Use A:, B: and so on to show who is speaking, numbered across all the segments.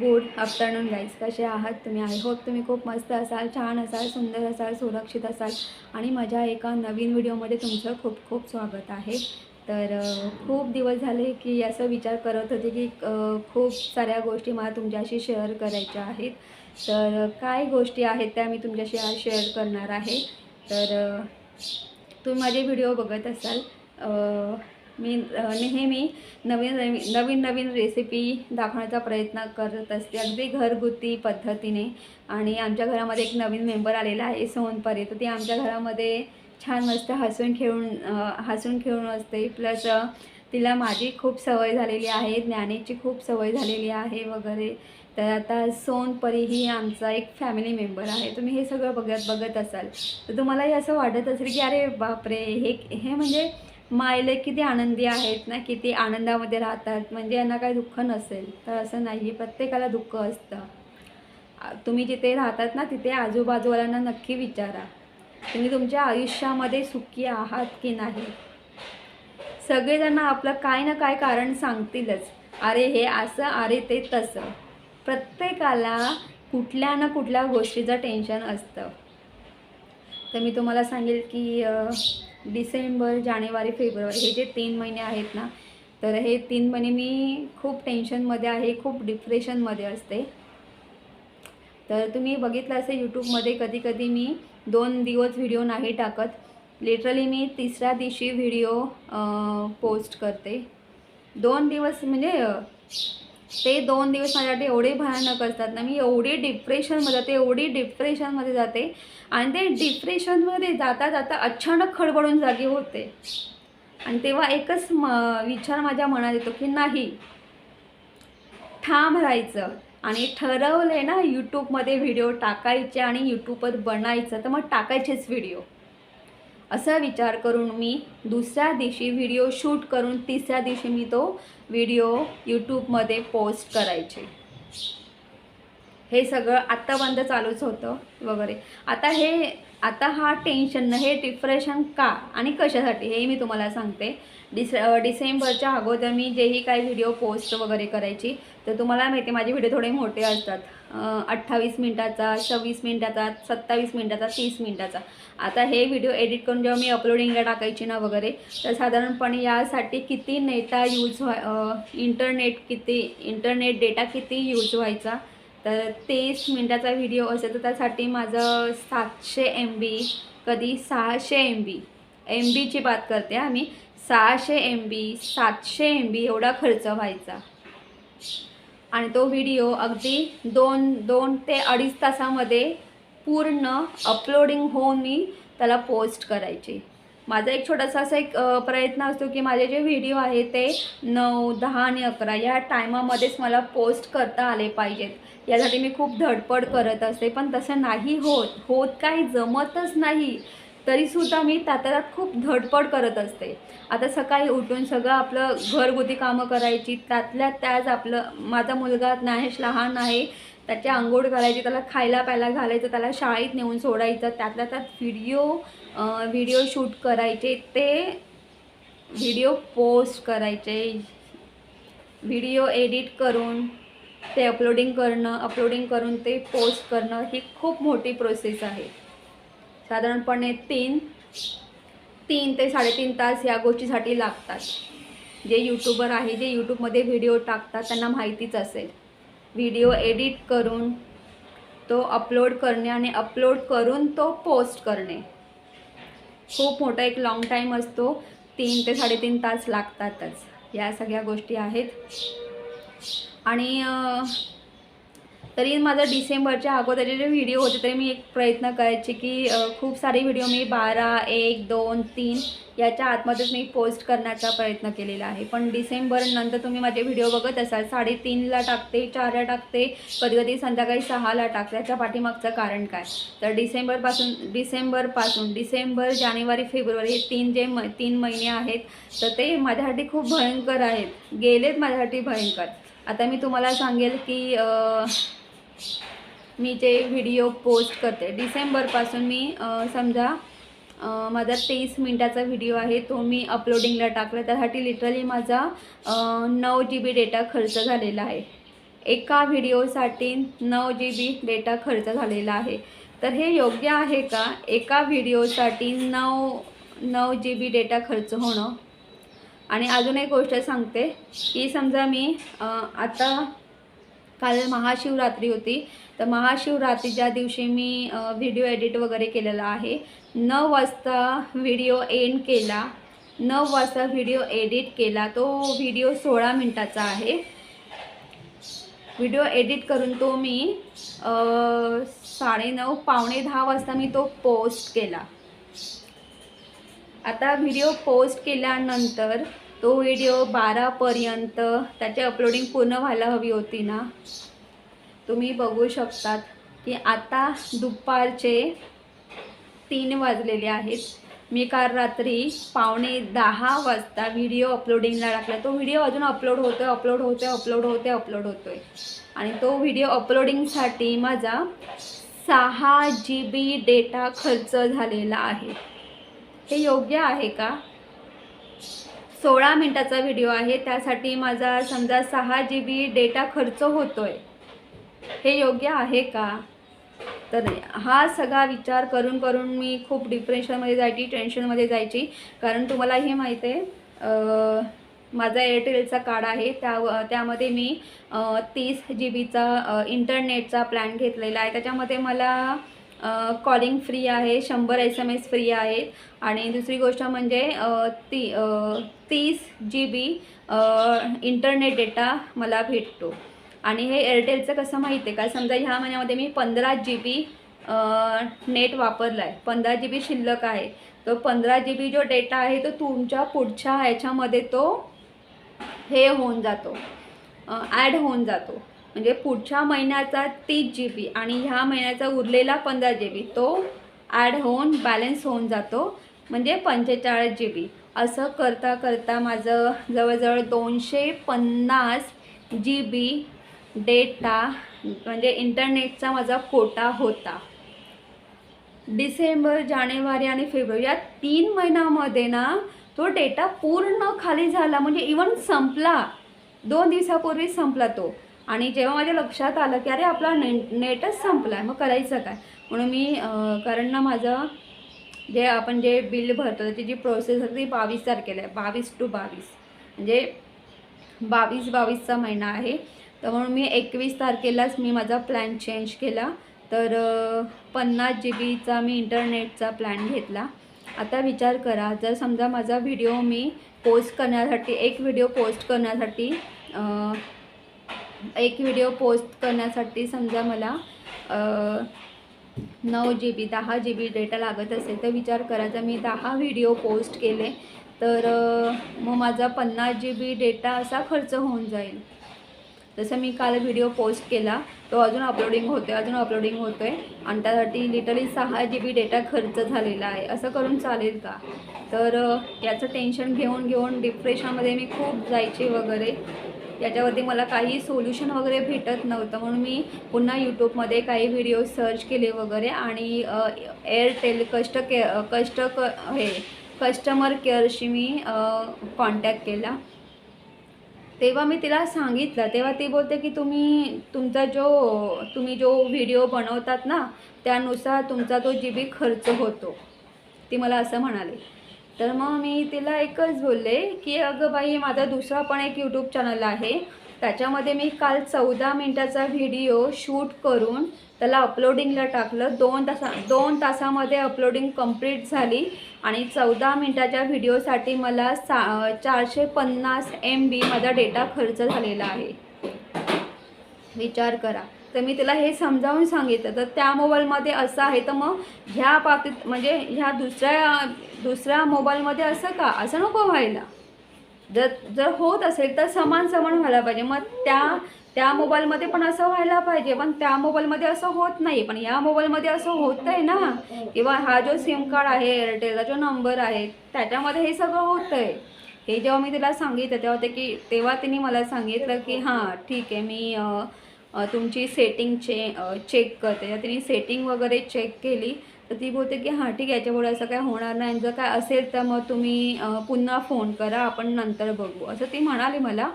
A: Good afternoon guys कसे आहात तुम्ही? आय होप तुम्ही खूप मस्त असाल छान असाल सुंदर असाल सुरक्षित असाल आणि माझ्या एका नवीन व्हिडिओमध्ये तुमचं खूप खूप स्वागत आहे. तर खूप दिवस झाले की असं विचार करत होते की खूप साऱ्या गोष्टी मला तुमच्याशी शेअर करायच्या आहेत. तर काय गोष्टी आहेत त्या मी तुमच्याशी आज शेअर करणार आहे. तर तुम्ही माझे व्हिडिओ बघत असाल. मी नेहमी नवीन नवीन नवीन नवीन रेसिपी दाखवण्याचा प्रयत्न करत असते. अगदी घरगुती पद्धतीने. आणि आमच्या घरामध्ये एक नवीन मेंबर आलेला आहे सोनपरी तर ती आमच्या घरामध्ये छान मस्त हसून खेळून हसून खेळून असते. प्लस तिला माझी खूप सवय झालेली आहे. ज्ञानेची खूप सवय झालेली आहे वगैरे. तर आता सोनपरी ही आमचा एक फॅमिली मेंबर आहे. तुम्ही हे सगळं बघत बघत असाल. तर तुम्हालाही असं वाटत असेल की अरे बापरे हे हे म्हणजे मायले किती आनंदी आहेत ना किती आनंदामध्ये राहतात. म्हणजे यांना काही दुःख नसेल तर असं नाही प्रत्येकाला दुःख असतं. तुम्ही जिथे राहतात ना तिथे आजूबाजूवाल्यांना नक्की विचारा. तुम्ही तुमच्या आयुष्यामध्ये सुखी आहात की नाही? सगळेजण आपलं काय ना काय कारण सांगतीलच. अरे हे असं अरे ते तसं. प्रत्येकाला कुठल्या ना कुठल्या गोष्टीचं टेन्शन असतं. तर मी तुम्हाला सांगेल की डिसेंबर जानेवारी फेब्रुवारी हे जे तीन महिने आहेत ना तर हे तीन महिने मी खूप टेन्शनमध्ये आहे खूप डिप्रेशनमध्ये असते. तर तुम्ही बघितलं असेल यूट्यूबमध्ये कधी कधी मी दोन दिवस व्हिडिओ नाही टाकत. लिटरली मी तिसऱ्या दिवशी व्हिडिओ पोस्ट करते. दोन दिवस म्हणजे ते दोन दिवस माझ्यासाठी एवढे भयानक असतात ना मी एवढी डिप्रेशनमध्ये जाते एवढी डिप्रेशनमध्ये जाते आणि ते डिप्रेशनमध्ये जाता जाता अचानक खडबडून जागी होते. आणि तेव्हा एकच म विचार माझ्या मनात येतो की नाही ठाम राहायचं आणि ठरवले ना यूट्यूबमध्ये व्हिडिओ टाकायचे आणि यूट्यूबवर बनायचं तर मग टाकायचेच व्हिडिओ असा विचार करून मी दुसऱ्या दिवशी व्हिडिओ शूट करून तिसऱ्या दिवशी मी तो व्हिडिओ यूट्यूबमध्ये पोस्ट करायचे. हे सगळं आत्तापर्यंत चालूच होतं वगैरे. आता हे आता हा टेन्शन हे डिप्रेशन का आणि कशासाठी हे मी तुम्हाला सांगते. डिस डिसेंबरच्या अगोदर मी जेही काही व्हिडिओ पोस्ट वगैरे करायची तर तुम्हाला माहिती माझे व्हिडिओ थोडे मोठे असतात. अठ्ठावीस मिनटाचा सव्वीस मिनटाचा सत्तावीस मिनटाचा तीस मिनटाचा. आता हे व्हिडिओ एडिट करून जेव्हा मी अपलोडिंगला टाकायची ना वगैरे तर साधारणपणे यासाठी किती नेटा यूज व्हाय इंटरनेट किती इंटरनेट डेटा किती यूज व्हायचा तर तीस मिनटाचा व्हिडिओ असेल तर त्यासाठी माझं सातशे एम बी कधी सहाशे एम बी एम बीची बात करते आम्ही सहाशे एम बी सातशे एम बी एवढा खर्च व्हायचा. आणि तो व्हिडिओ अगदी दोन दोन ते अडीच तासामध्ये पूर्ण अपलोडिंग होऊन मी त्याला पोस्ट करायची. माझा एक छोटासा असा एक प्रयत्न असतो की माझे जे व्हिडिओ आहे ते नऊ दहा आणि अकरा या टायमामध्येच मला पोस्ट करता आले पाहिजेत. यासाठी मी खूप धडपड करत असते पण तसं नाही होत. होत काही जमतच नाही. तरीसुद्धा मी त्या त्यात खूप धडपड करत असते. आता सकाळी उठून सगळं आपलं घरगुती कामं करायची त्यातल्या त्याच आपलं माझा मुलगा नाही लहान आहे त्याची आंघोळ घालायची त्याला खायला प्यायला घालायचं त्याला शाळेत नेऊन सोडायचं त्यातल्या त्यात व्हिडिओ व्हिडिओ शूट करायचे ते व्हिडिओ पोस्ट करायचे. व्हिडिओ एडिट करून ते अपलोडिंग करणं अपलोडिंग करून ते पोस्ट करणं ही खूप मोठी प्रोसेस आहे. साधारणपणे तीन तीन ते साडेतीन तास या गोष्टीसाठी लागतात. जे यूट्यूबर आहे जे यूट्यूबमध्ये व्हिडिओ टाकतात त्यांना माहितीच असेल. व्हिडिओ एडिट करून तो अपलोड करणे आणि अपलोड करून तो पोस्ट करणे. खूप मोठा एक लॉंग टाईम असतो. तीन ते साडेतीन तास लागतातच. या सगळ्या गोष्टी आहेत. आणि तरी माझा डिसेंबरच्या अगोदरचे जे व्हिडिओ होते तरी मी एक प्रयत्न करायचे की खूप सारे व्हिडिओ मी बारा एक दोन तीन याच्या आतमध्येच मी पोस्ट करण्याचा प्रयत्न केलेला आहे. पण डिसेंबर नंतर तुम्ही माझे व्हिडिओ बघत असाल साडेतीनला टाकते चारला टाकते कधी कधी संध्याकाळी सहाला टाकते. याच्या पाठीमागचं कारण काय? तर डिसेंबरपासून डिसेंबरपासून डिसेंबर जानेवारी फेब्रुवारी हे तीन जे म तीन महिने आहेत तर ते माझ्यासाठी खूप भयंकर आहेत. गेलेत माझ्यासाठी भयंकर. आता मी तुम्हाला सांगेल की मी जे व्हिडिओ पोस्ट करते. डिसेंबरपासून मी समजा माझा तेवीस मिनटाचा व्हिडिओ आहे तो मी अपलोडिंगला टाकला. त्यासाठी लिटरली माझा नऊ जी बी डेटा खर्च झालेला आहे. एका व्हिडिओसाठी नऊ जी बी डेटा खर्च झालेला आहे. तर हे योग्य आहे का? एका व्हिडिओसाठी नऊ नऊ जी बी डेटा खर्च होणं? आणि अजून एक गोष्ट सांगते की समजा मी आता काल महाशिवरात्री होती. तर महाशिवरात्रीच्या दिवशी मी व्हिडिओ एडिट वगैरे केलेला आहे. नऊ वाजता व्हिडिओ एंड केला. नऊ वाजता व्हिडिओ एडिट केला. तो व्हिडिओ सोळा मिनटाचा आहे. व्हिडिओ एडिट करून तो मी साडेनऊ पावणे दहा वाजता मी तो पोस्ट केला. आता व्हिडिओ पोस्ट केल्यानंतर तो व्हिडिओ बारापर्यंत त्याची अपलोडिंग पूर्ण व्हायला हवी होती ना. तुम्ही बघू शकतात की आता दुपारचे तीन वाजलेले आहेत. मी काल रात्री पावणे दहा वाजता व्हिडिओ अपलोडिंगला टाकला. तो व्हिडिओ अजून अपलोड होतोय अपलोड होतोय अपलोड होतोय अपलोड होतोय. आणि तो व्हिडिओ अपलोडिंगसाठी माझा सहा जी बी डेटा खर्च झालेला आहे. हे योग्य आहे का? सोळा मिनटाचा व्हिडिओ आहे. त्यासाठी माझा समजा सहा जी बी डेटा खर्च होतोय. हे योग्य आहे का? तर हा सगळा विचार करून करून मी खूप डिप्रेशनमध्ये जायची टेन्शनमध्ये जायची. कारण तुम्हालाही माहीत आहे माझा एअरटेलचा कार्ड आहे. त्या त्यामध्ये मी तीस जी बीचा इंटरनेटचा प्लॅन घेतलेला आहे. त्याच्यामध्ये मला कॉलिंग फ्री आहे शंभर एस एम एस फ्री आहेत. आणि दुसरी गोष्ट म्हणजे ती तीस जी बी इंटरनेट डेटा मला भेटतो. आणि हे एअरटेलचं कसं माहिती आहे का? समजा ह्या महिन्यामध्ये मी पंधरा जी बी नेट वापरला आहे पंधरा जी बी शिल्लक आहे. तो पंधरा जी बी जो डेटा आहे तो तुमच्या पुढच्या ह्याच्यामध्ये तो हे होऊन जातो. ॲड होऊन जातो. म्हणजे पुढच्या महिन्याचा तीस जी बी आणि ह्या महिन्याचा उरलेला पंधरा जी बी तो ॲड होऊन बॅलन्स होऊन जातो. म्हणजे पंचेचाळीस जी बी असं करता करता माझं जवळजवळ दोनशे पन्नास जी बी डेटा म्हणजे इंटरनेटचा माझा कोटा होता. डिसेंबर जानेवारी आणि फेब्रुवारी या तीन महिन्यामध्ये ना तो डेटा पूर्ण खाली झाला. म्हणजे इवन संपला. दोन दिवसापूर्वी संपला तो. आणि जेव्हा माझ्या लक्षात आलं की अरे आपला ने नेटच संपला आहे मग करायचं काय? म्हणून मी कारण ना माझं जे आपण जे बिल भरतो त्याची जी प्रोसेस आहे ती बावीस तारखेला आहे. बावीस टू बावीस. म्हणजे बावीस बावीसचा महिना आहे. तर म्हणून मी एकवीस तारखेलाच मी माझा प्लॅन चेंज केला. तर पन्नास जी बीचा मी इंटरनेटचा प्लॅन घेतला. आता विचार करा जर समजा माझा व्हिडिओ मी पोस्ट करण्यासाठी एक व्हिडिओ पोस्ट करण्यासाठी एक व्हिडिओ पोस्ट करण्यासाठी समजा मला नऊ जी बी दहा जी बी डेटा लागत असेल तर विचार करायचा मी दहा व्हिडिओ पोस्ट केले तर मग माझा पन्नास जी बी डेटा असा खर्च होऊन जाईल. जसं मी काल व्हिडिओ पोस्ट केला तो अजून अपलोडिंग होतो आहे अजून अपलोडिंग होतो आहे आणि त्यासाठी लिटरली सहा जी बी डेटा खर्च झालेला आहे. असं करून चालेल का? तर याचं टेन्शन घेऊन घेऊन डिप्रेशनमध्ये मी खूप जायचे वगैरे. याच्यावरती मला काही सोल्युशन वगैरे भेटत नव्हतं. म्हणून मी पुन्हा यूट्यूबमध्ये काही व्हिडिओ सर्च केले वगैरे आणि एअरटेल कष्ट के कष्ट क हे कस्टमर केअरशी मी कॉन्टॅक्ट केला. तेव्हा मी तिला सांगितलं तेव्हा ती बोलते की तुम्ही तुमचा जो तुम्ही जो व्हिडिओ बनवतात ना त्यानुसार तुमचा तो जी बी खर्च होतो. ती मला असं म्हणाली. तर मग मी तिला एकच बोलले की अगं बाई माझा दुसरा पण एक यूट्यूब चॅनल आहे. त्याच्यामध्ये मी काल चौदा मिनटाचा व्हिडिओ शूट करून त्याला अपलोडिंगला टाकलं. दोन तासा दोन तासामध्ये अपलोडिंग कंप्लीट झाली आणि चौदा मिनटाच्या व्हिडिओसाठी मला सा चारशे पन्नास एम बी माझा डेटा खर्च झालेला आहे. विचार करा. तर मी तिला हे समजावून सांगितलं. तर त्या मोबाईलमध्ये असं आहे तर मग ह्या बाबतीत म्हणजे ह्या दुसऱ्या दुसऱ्या मोबाईलमध्ये असं का? असं नको व्हायला. जर जर होत असेल तर समान समान व्हायला पाहिजे. मग त्या त्या मोबाईलमध्ये पण असं व्हायला पाहिजे. पण त्या मोबाईलमध्ये असं होत नाही. पण या मोबाईलमध्ये असं होत आहे ना? किंवा हा जो सिम कार्ड आहे एअरटेलचा जो नंबर आहे त्याच्यामध्ये हे सगळं होतं आहे हे जेव्हा मी तिला सांगितलं तेव्हा ते की तेव्हा तिने मला सांगितलं की हां ठीक आहे मी तुमची सेटिंग चे चेक करते. जर तिने सेटिंग वगैरे चेक केली तर ती बोलते की हां ठीक आहे याच्यापुढे असं काय होणार नाही. जर काय असेल तर मग तुम्ही पुन्हा फोन करा. आपण नंतर बघू. असं ती म्हणाली मला.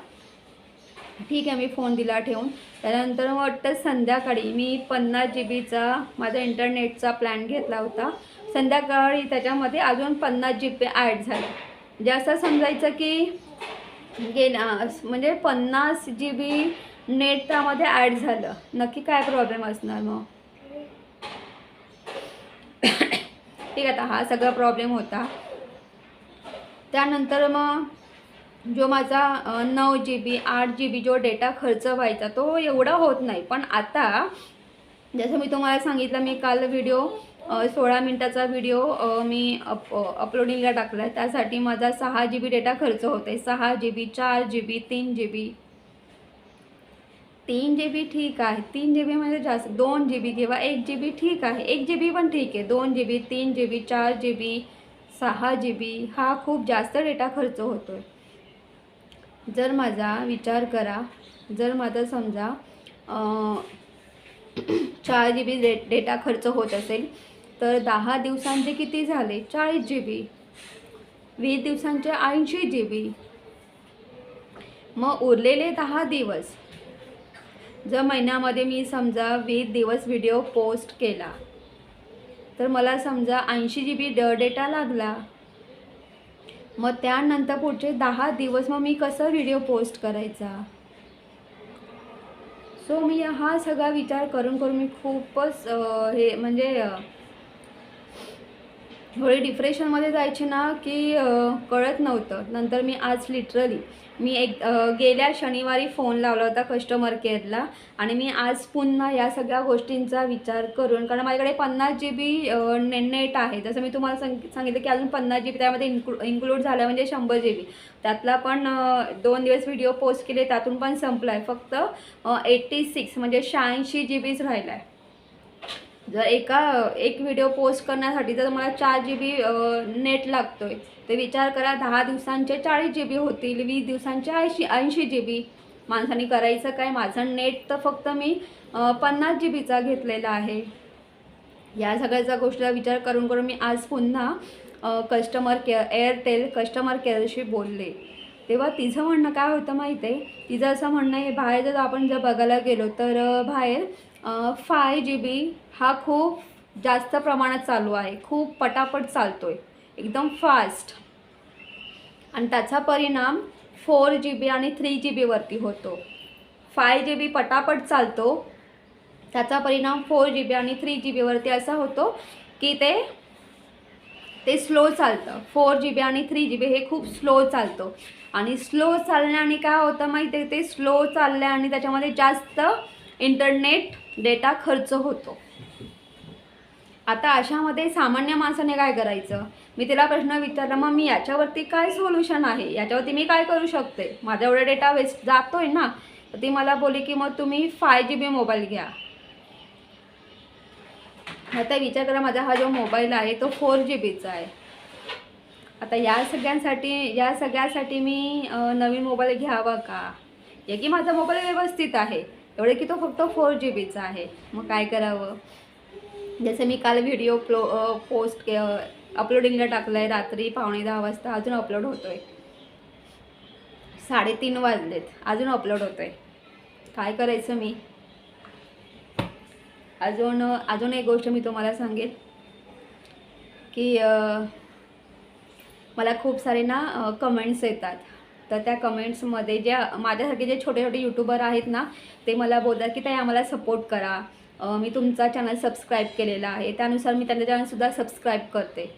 A: ठीक आहे मी फोन दिला ठेवून. त्यानंतर मग वाटतं संध्याकाळी मी पन्नास जी बीचा माझा इंटरनेटचा प्लॅन घेतला होता. संध्याकाळी त्याच्यामध्ये अजून पन्नास जी बी ॲड झाले. म्हणजे असं समजायचं की गेल्या म्हणजे पन्नास जी बी नेट त्यामध्ये ॲड झालं. नक्की काय प्रॉब्लेम असणार मग? ठीक आहे आता हा सगळा प्रॉब्लेम होता. त्यानंतर मग जो माझा नऊ जी बी आठ जी बी जो डेटा खर्च व्हायचा तो एवढा होत नाही. पण आता जसं मी तुम्हाला सांगितलं मी काल व्हिडिओ सोळा मिनटाचा व्हिडिओ मी अप अपलोडिंगला टाकला आहे त्यासाठी माझा सहा जी बी डेटा खर्च होत आहे सहा जी बी चार जी बी तीन जी बी तीन जी बी ठीक आहे. तीन जी बी म्हणजे जास्त दोन जी बी किंवा एक जी बी ठीक आहे. एक जी बी पण ठीक आहे. दोन जी बी तीन जी बी चार जी बी सहा जी बी हा खूप जास्त डेटा खर्च होतो आहे जर माझा विचार करा जर माझा समजा चार जी बी डे डेटा खर्च होत असेल तर दहा दिवसांचे किती झाले? चाळीस जी बी वीस दिवसांचे ऐंशी जी बी मग उरलेले दहा दिवस जर महिन्यामध्ये मी समजा वीस दिवस व्हिडिओ पोस्ट केला तर मला समजा ऐंशी जी बी ड डेटा लागला. मग त्यानंतर पुढचे दहा दिवस मग मी कसं व्हिडिओ पोस्ट करायचा? सो मी हा सगळा विचार करून करून मी खूपच हे म्हणजे अं, थोडी डिप्रेशनमध्ये जायची ना की कळत नव्हतं. नंतर मी आज लिटरली मी एक गेल्या शनिवारी फोन लावला होता कस्टमर केअरला आणि मी आज पुन्हा या सगळ्या गोष्टींचा विचार करून कारण माझ्याकडे पन्नास जी बी ने नेट आहे. जसं मी तुम्हाला सांग सांगितलं की अजून पन्नास जी बी त्यामध्ये इन्क्लू इन्क्लूड झालं म्हणजे शंभर जी बी त्यातला पण दोन दिवस व्हिडिओ पोस्ट केले त्यातून पण संपला आहे फक्त एट्टी सिक्स म्हणजे शहाऐंशी जी बीच राहिला आहे जर एका एक व्हिडिओ पोस्ट करण्यासाठी जर मला चार जी बी नेट लागतो आहे तर विचार करा दहा दिवसांचे चाळीस जी बी होतील वीस दिवसांचे ऐंशी ऐंशी जी बी माणसाने करायचं काय? माझं नेट तर फक्त मी पन्नास जी बीचा घेतलेला आहे. या सगळ्याचा गोष्टीचा विचार करून करून मी आज पुन्हा कस्टमर केअर एअरटेल कस्टमर केअरशी बोलले. तेव्हा तिचं म्हणणं काय होतं माहीत आहे तिचं असं म्हणणं आहे बाहेर जर आपण जर बघायला गेलो तर बाहेर फाय जी बी हा खूप जास्त प्रमाणात चालू आहे. खूप पटापट चालतो आहे एकदम फास्ट आणि त्याचा परिणाम फोर जी बी आणि थ्री जी बीवरती होतो. फाय जी बी पटापट चालतो. त्याचा परिणाम फोर जी बी आणि थ्री जी बीवरती असा होतो की ते ते स्लो चालतं. फोर जी बी आणि थ्री जी बी हे खूप स्लो चालतं. आणि स्लो चालण्याने काय होतं माहिती आहे ते स्लो चालल्याने त्याच्यामध्ये जास्त इंटरनेट डेटा खर्च होतो. आता अशामध्ये सामान्य माणसाने काय करायचं? मी तिला प्रश्न विचारला मग मी याच्यावरती काय सोल्युशन आहे? याच्यावरती मी काय करू शकते? माझा एवढा डेटा वेस्ट जातोय ना? तर ती मला बोली की मग तुम्ही फाय जी बी मोबाईल घ्या. आता विचार करा माझा हा जो मोबाईल आहे तो फोर जी बीचा आहे. आता या सगळ्यांसाठी या सगळ्यासाठी मी नवीन मोबाईल घ्यावा का? या की माझा मोबाईल व्यवस्थित आहे. एवढे की तो फक्त फोर जी बीचा आहे. मग काय करावं? जसं मी काल व्हिडिओ प्लो पोस्ट के अपलोडिंगला टाकला आहे रात्री पावणे दहा वाजता अजून अपलोड होतो आहे साडेतीन वाजलेत अजून अपलोड होतो आहे काय करायचं मी? अजून अजून एक गोष्ट मी तुम्हाला सांगेल की मला खूप सारे ना कमेंट्स येतात. तर त्या कमेंट्समध्ये ज्या माझ्यासारखे जे छोटे छोटे यूट्यूबर आहेत ना ते मला बोलतात की ताई आम्हाला सपोर्ट करा. मी तुमचा चॅनल सबस्क्राईब केलेला आहे. त्यानुसार मी त्यांचं चॅनलसुद्धा सबस्क्राईब करते.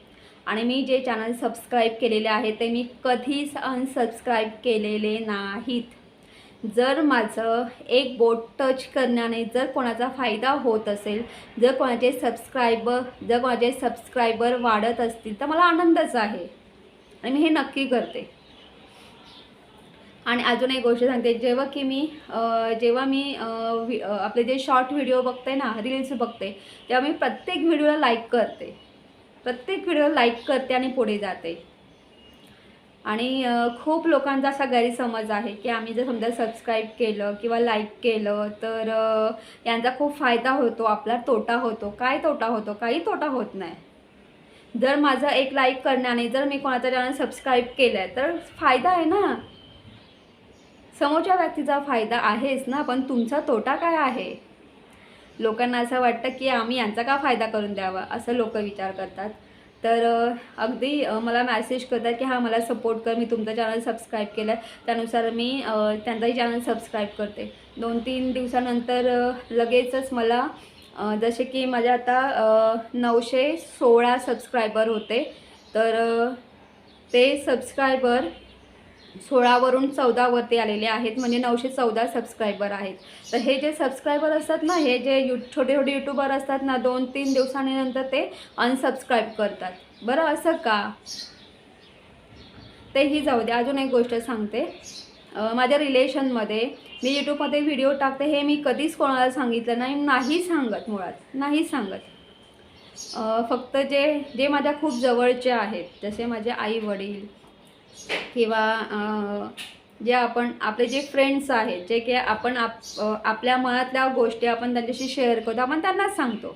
A: आणि मी जे चॅनल सबस्क्राईब केलेले आहे ते मी कधीच अनसबस्क्राईब केलेले नाहीत. जर माझं एक बोट टच करण्याने जर कोणाचा फायदा होत असेल जर कोणाचे सबस्क्रायबर जर कोणाचे सबस्क्रायबर वाढत असतील तर मला आनंदच आहे. आणि मी हे नक्की करते. आणि अजून एक गोष्ट सांगते जेव्हा की मी जेव्हा मी आपले जे शॉर्ट व्हिडिओ बघते ना रील्स बघते तेव्हा मी प्रत्येक व्हिडिओला लाईक करते. प्रत्येक व्हिडिओला लाईक करते आणि पुढे जाते. आणि खूप लोकांचा असा गैरसमज आहे की आम्ही जर समजा सबस्क्राईब केलं किंवा लाईक केलं तर यांचा खूप फायदा होतो आपला तोटा होतो. काय तोटा होतो? काही तोटा होत नाही. जर माझं एक लाईक करण्याने जर मी कोणाचा चॅनल सबस्क्राईब केलं आहे तर फायदा आहे ना. समोरच्या व्यक्तीचा फायदा आहेच ना? पण तुमचा तोटा काय आहे? लोकांना असं वाटतं की आम्ही यांचा का फायदा करून द्यावा? असं लोक विचार करतात. तर अगदी मला मॅसेज करतात की हा मला सपोर्ट कर. मी तुमचं चॅनल सबस्क्राईब केलं आहे त्यानुसार मी त्यांचाही चॅनल सबस्क्राईब करते. दोन तीन दिवसानंतर लगेचच मला जसे की माझ्या आता नऊशे सोळा सबस्क्रायबर होते. तर ते सबस्क्रायबर सोळावरून चौदावरती आलेले आहेत म्हणजे नऊशे चौदा सबस्क्रायबर आहेत. तर हे जे सबस्क्रायबर असतात ना हे जे यू छोटे छोटे यूट्यूबर असतात ना दोन तीन दिवसांनी नंतर ते अनसबस्क्राईब करतात. बरं असं का? तेही जाऊ दे अजून एक गोष्ट सांगते. माझ्या रिलेशनमध्ये मी यूट्यूबमध्ये व्हिडिओ टाकते हे मी कधीच कोणाला सांगितलं नाही नाही सांगत मुळात नाही सांगत. फक्त जे जे माझ्या खूप जवळचे आहेत जसे माझे आई वडील किंवा जे आपण आपले जे फ्रेंड्स आहेत जे की आपण आप आपल्या मनातल्या गोष्टी आपण त्यांच्याशी शेअर करतो आपण त्यांनाच सांगतो.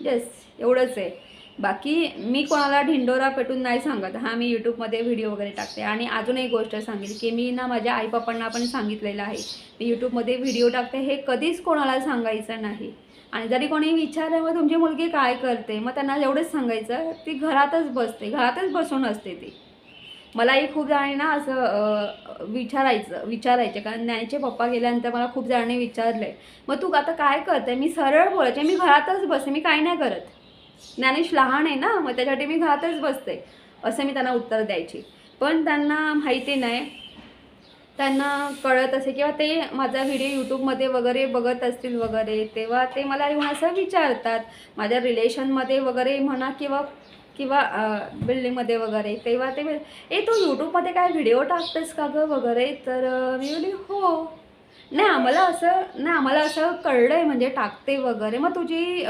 A: येस एवढंच आहे. बाकी मी कोणाला ढिंडोरा पेटून नाही सांगत. हा मी यूट्यूबमध्ये व्हिडिओ वगैरे टाकते. आणि अजून एक गोष्ट सांगेल की मी ना माझ्या आईबापांना पण सांगितलेलं आहे. मी यूट्यूबमध्ये व्हिडिओ टाकते. हे कधीच कोणाला सांगायचं नाही. आणि जरी कोणी विचारलं मग तुमची मुलगी काय करते? मग त्यांना एवढंच सांगायचं ती घरातच बसते. घरातच बसून असते ती. मलाही खूप जणांनी ना असं विचारायचं विचारायचे. कारण ज्ञानीचे पप्पा गेल्यानंतर मला खूप जणांनी विचारले मग तू आता काय करते मी सरळ बोलायचे. मी घरातच बसते. मी काय नाही करत. ज्ञानेश लहान आहे ना मग त्याच्यासाठी मी घरातच बसते. असं मी त्यांना उत्तर द्यायची. पण त्यांना माहिती नाही. त्यांना कळत असे किंवा ते माझा व्हिडिओ यूट्यूबमध्ये वगैरे बघत असतील वगैरे तेव्हा ते मला येऊन असं विचारतात. माझ्या रिलेशनमध्ये वगैरे म्हणा किंवा किंवा बिल्डिंगमध्ये वगैरे तेव्हा ते ए तू यूट्यूबमध्ये काय व्हिडिओ टाकतेस का गं वगैरे? तर मी बोली हो. नाही आम्हाला असं नाही आम्हाला असं कळलं आहे म्हणजे टाकते वगैरे. मग तुझी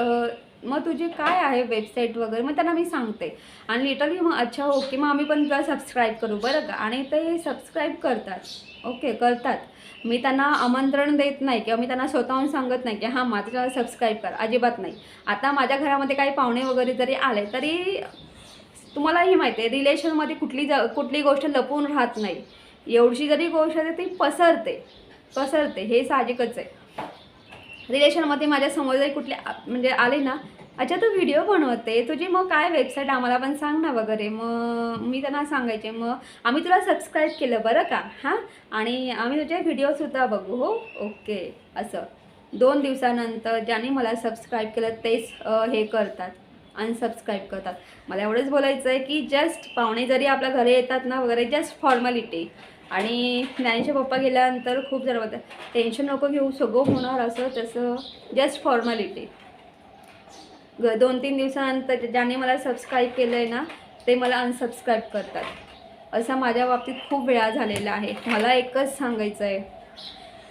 A: मग तुझी काय आहे वेबसाईट वगैरे? मग त्यांना मी सांगते. आणि लिटरली मग अच्छा ओके मग आम्ही पण तुला सबस्क्राईब करू बरं का? आणि ते सबस्क्राईब करतात. ओके करतात. मी त्यांना आमंत्रण देत नाही किंवा मी त्यांना स्वतःहून सांगत नाही की हां माझं सबस्क्राईब कर. अजिबात नाही. आता माझ्या घरामध्ये काही पाहुणे वगैरे जरी आले तरी तुम्हालाही माहिती आहे रिलेशनमध्ये कुठली ज कुठली गोष्ट लपून राहत नाही. एवढी जरी गोष्ट आहे ती पसरते. पसरते हे साहजिकच आहे. रिलेशनमध्ये माझ्यासमोर जरी कुठले म्हणजे आले ना अच्छा तू व्हिडिओ बनवते तुझी मग काय वेबसाईट आम्हाला पण सांग ना वगैरे. मग मी त्यांना सांगायचे मग आम्ही तुला सबस्क्राईब केलं बरं का? हां? आणि आम्ही तुझे व्हिडिओसुद्धा बघू हो? ओके असं. दोन दिवसानंतर ज्याने मला सबस्क्राईब केलं तेच हे करतात. अनसबस्क्राईब करतात. मला एवढंच बोलायचं आहे की जस्ट पाहुणे जरी आपल्या घरी येतात ना वगैरे जस्ट फॉर्मॅलिटी आणि ज्ञानीचे पप्पा गेल्यानंतर खूप जर टेन्शन नको घेऊ सगळं होणार असं तसं जस्ट फॉर्मॅलिटी ग दोन तीन दिवसानंतर ज्याने मला सबस्क्राईब केलं आहे ना ते मला अनसबस्क्राईब करतात. असं माझ्या बाबतीत खूप वेळा झालेला आहे. मला एकच सांगायचं आहे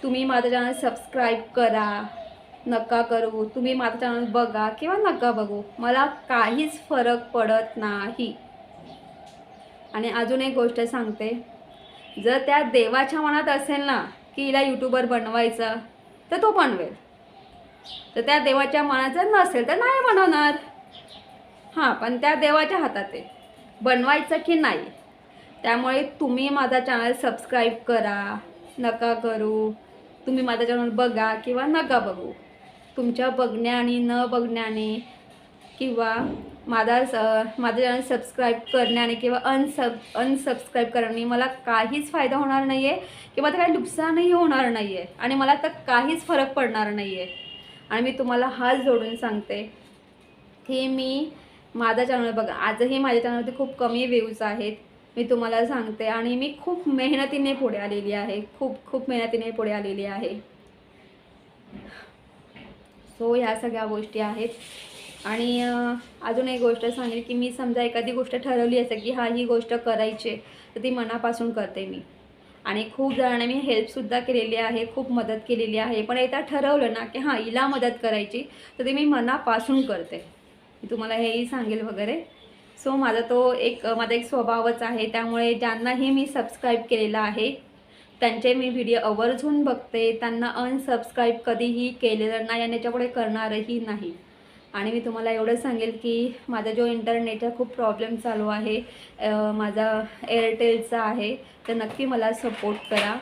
A: तुम्ही माझं चॅनल सबस्क्राईब करा. नका करू. तुम्ही माझं चॅनल बघा किंवा नका बघू. मला काहीच फरक पडत नाही. आणि अजून एक गोष्ट सांगते. जर त्या देवाच्या मनात असेल ना की हिला यूट्यूबर बनवायचं तर तो बनवेल. तर त्या देवाच्या मनात जर नसेल तर नाही बनवणार. हां पण त्या देवाच्या हातात आहे. बनवायचं की नाही? त्यामुळे तुम्ही माझा चॅनल सबस्क्राईब करा. नका करू. तुम्ही माझा चॅनल बघा किंवा नका बघू. तुमच्या बघण्याने न बघण्याने किंवा माझा स माझं चॅनल सबस्क्राईब करण्याने किंवा अनसब अनसबस्क्राईब करण्याने मला काहीच फायदा होणार नाही आहे किंवा ते काही नुकसानही होणार नाही आहे आणि मला तर काहीच फरक पडणार नाही आहे आणि मी तुम्हाला हात जोडून सांगते की मी माझा चॅनल बघा आजही माझ्या चॅनलवरती खूप कमी व्ह्यूज आहेत मी तुम्हाला सांगते. आणि मी खूप मेहनतीने पुढे आलेली आहे खूप खूप मेहनतीने पुढे आलेली आहे. सो ह्या सगळ्या गोष्टी आहेत. आणि अजून एक गोष्ट सांगेल की मी समजा एखादी गोष्ट ठरवली असेल की हा ही गोष्ट करायची आहे, तर ती मनापासून करते मी. आणि खूप जणांना मी हेल्पसुद्धा केलेली आहे खूप मदत केलेली आहे. पण एकदा ठरवलं ना की हां हिला मदत करायची तर ती मी मनापासून करते. मी तुम्हाला हेही सांगेल वगैरे. सो माझा तो एक माझा एक स्वभावच आहे त्यामुळे ज्यांनाही मी सबस्क्राईब केलेला आहे त्यांचे मी व्हिडिओ आवर्जून बघते. त्यांना अनसबस्क्राईब कधीही केलेलं नाही आणि याच्यापुढे करणारही नाही. आणि मी तुम्हाला एवढं सांगेल की माझा जो इंटरनेटचा खूप प्रॉब्लेम चालू आहे माझा एअरटेलचा आहे तर नक्की मला सपोर्ट करा.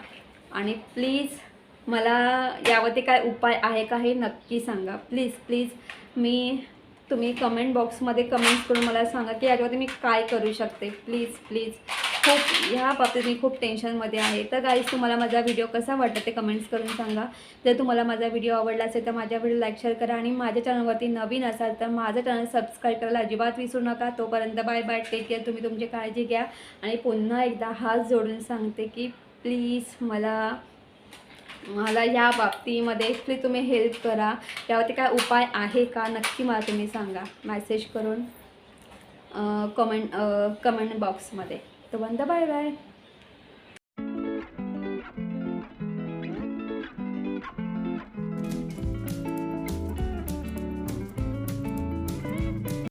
A: आणि प्लीज मला यावरती काय उपाय आहे का हे नक्की सांगा. प्लीज प्लीज मी तुम्ही कमेंट बॉक्समध्ये कमेंट्स करून मला सांगा की याच्यामध्ये मी काय करू शकते. प्लीज प्लीज खूप ह्या बाबतीत मी खूप टेन्शनमध्ये आहे. तर गाईज तुम्हाला माझा व्हिडिओ कसा वाटतं ते कमेंट्स करून सांगा. जर तुम्हाला माझा व्हिडिओ आवडला असेल तर माझ्या व्हिडिओ लाईक शेअर करा आणि माझ्या चॅनलवरती नवीन असाल तर माझं चॅनल सबस्क्राईब करायला अजिबात विसरू नका. तोपर्यंत बाय बाय टेक केअर तुम्ही तुमची काळजी घ्या. आणि पुन्हा एकदा हात जोडून सांगते की प्लीज मला मला या बाबतीमध्ये प्लीज तुम्ही हेल्प करा. त्यावरती काय उपाय आहे का? नक्की मला तुम्ही सांगा. मॅसेज करून कमेंट कमेंट बॉक्समध्ये तोपर्यंत बाय बाय